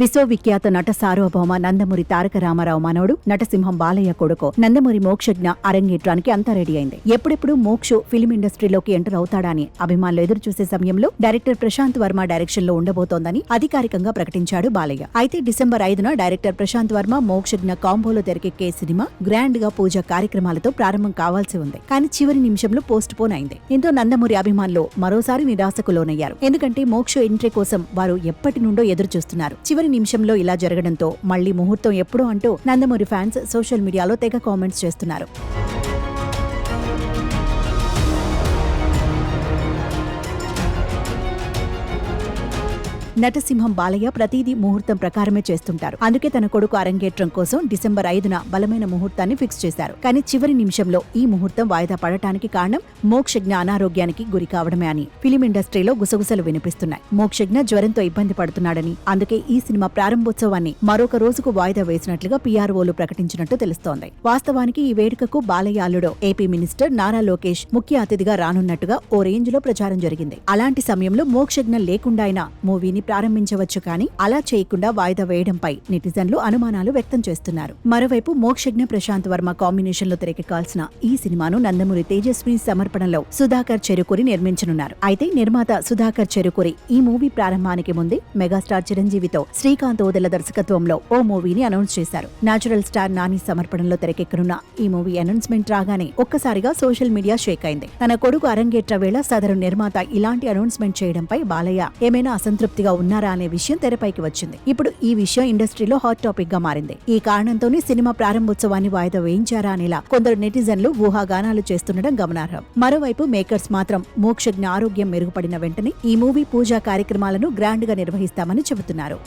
విశ్వవిఖ్యాత నట సార్వభౌమ నందమూరి తారక రామారావు మనవడు నటసింహం బాలయ్య కొడుకు నందమూరి మోక్షజ్ఞ అరంగేట్రానికి అంతా రెడీ అయింది. ఎప్పుడెప్పుడు మోక్షు ఫిలిం ఇండస్ట్రీలోకి ఎంటర్ అవుతాడని అభిమానులు ఎదురు చూసే సమయంలో డైరెక్టర్ ప్రశాంత్ వర్మ డైరెక్షన్లో ఉండబోతోందని అధికారికంగా ప్రకటించాడు బాలయ్య. అయితే డిసెంబర్ ఐదున డైరెక్టర్ ప్రశాంత్ వర్మ మోక్షజ్ఞ కాంబోలో తెరకెక్కే సినిమా గ్రాండ్గా పూజ కార్యక్రమాలతో ప్రారంభం కావాల్సి ఉంది. కానీ చివరి నిమిషంలో పోస్ట్ పోన్ అయింది. దీంతో నందమూరి అభిమానులు మరోసారి నిరాశకు లోనయ్యారు. ఎందుకంటే మోక్ష ఎంట్రీ కోసం వారు ఎప్పటి నుండో ఎదురు చూస్తున్నారు చివరి చివరి నిమిషంలో ఇలా జరగడంతో మళ్ళీ ముహూర్తం ఎప్పుడు అంటూ నందమూరి ఫ్యాన్స్ సోషల్ మీడియాలో తెగ కామెంట్స్ చేస్తున్నారు. నటసింహం బాలయ్య ప్రతిదీ ముహూర్తం ప్రకారమే చేస్తుంటారు. అందుకే తన కొడుకు అరంగేట్రం కోసం డిసెంబర్ ఐదున బలమైన ముహూర్తాన్ని ఫిక్స్ చేశారు. కానీ చివరి నిమిషంలో ఈ ముహూర్తం వాయిదా పడటానికి కారణం మోక్షజ్ఞ అనారోగ్యానికి గురి కావడమే అని ఫిలిం ఇండస్ట్రీలో గుసగుసలు వినిపిస్తున్నాయి. మోక్షజ్ఞ జ్వరంతో ఇబ్బంది పడుతున్నాడని అందుకే ఈ సినిమా ప్రారంభోత్సవాన్ని మరొక రోజుకు వాయిదా వేసినట్లుగా పీఆర్ఓలు ప్రకటించినట్టు తెలుస్తోంది. వాస్తవానికి ఈ వేడుకకు బాలయ్య అల్లుడు ఏపీ మినిస్టర్ నారా లోకేష్ ముఖ్య అతిథిగా రానున్నట్టుగా ఓ రేంజ్లో ప్రచారం జరిగింది. అలాంటి సమయంలో మోక్షజ్ఞ లేకుండా అయినా మూవీని ప్రారంభించవచ్చు కానీ అలా చేయకుండా వాయిదా వేయడంపై నెటిజన్లు అనుమానాలు వ్యక్తం చేస్తున్నారు. మరోవైపు మోక్షజ్ఞ ప్రశాంత్ వర్మ కాంబినేషన్లో తెరకెక్కాల్సిన ఈ సినిమాను నందమూరి తేజస్వి సమర్పణలో సుధాకర్ చెరుకురి నిర్మించనున్నారు. అయితే నిర్మాత సుధాకర్ చెరుకురి ఈ మూవీ ప్రారంభానికి ముందే మెగాస్టార్ చిరంజీవితో శ్రీకాంత్ ఓదెల దర్శకత్వంలో ఓ మూవీని అనౌన్స్ చేశారు. నాచురల్ స్టార్ నాని సమర్పణలో తెరకెక్కనున్న ఈ మూవీ అనౌన్స్మెంట్ రాగానే ఒక్కసారిగా సోషల్ మీడియా షేక్ అయింది. తన కొడుకు అరంగేట్ర వేళ సదరు నిర్మాత ఇలాంటి అనౌన్స్మెంట్ చేయడంపై బాలయ్య ఏమైనా అసంతృప్తిగా ఉన్నారా అనే విషయం తెరపైకి వచ్చింది. ఇప్పుడు ఈ విషయం ఇండస్ట్రీలో హాట్ టాపిక్గా మారింది. ఈ కారణంతోనే సినిమా ప్రారంభోత్సవాన్ని వాయిదా వేయించారా అనేలా కొందరు నెటిజన్లు ఊహాగానాలు చేస్తుండడం గమనార్హం. మరోవైపు మేకర్స్ మాత్రం మోక్షజ్ఞ ఆరోగ్యం మెరుగుపడిన వెంటనే ఈ మూవీ పూజా కార్యక్రమాలను గ్రాండ్గా నిర్వహిస్తామని చెబుతున్నారు.